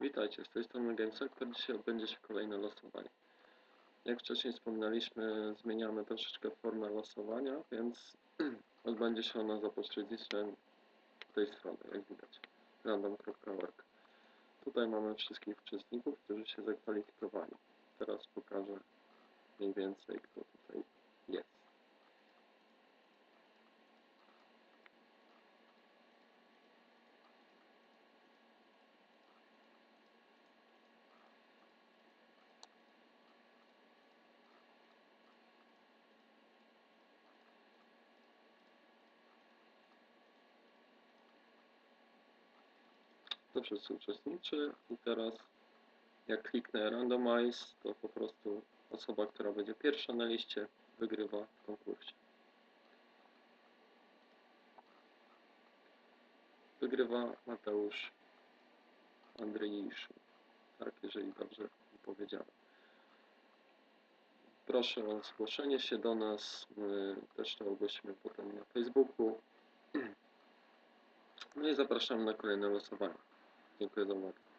Witajcie, z tej strony GameSector. Dzisiaj odbędzie się kolejne losowanie. Jak wcześniej wspominaliśmy, zmieniamy troszeczkę formę losowania, więc odbędzie się ono za pośrednictwem tej strony, jak widać, random.org. Tutaj mamy wszystkich uczestników, którzy się zakwalifikowali. Teraz pokażę mniej więcej, kto tutaj To wszyscy uczestniczy i teraz jak kliknę randomize, to po prostu osoba, która będzie pierwsza na liście, wygrywa w konkursie. Wygrywa Mateusz Andrzejiszu. Tak, jeżeli dobrze powiedziałem. Proszę o zgłoszenie się do nas. My też to ogłosimy potem na Facebooku. No i zapraszam na kolejne losowanie. Dziękuję za uwagę.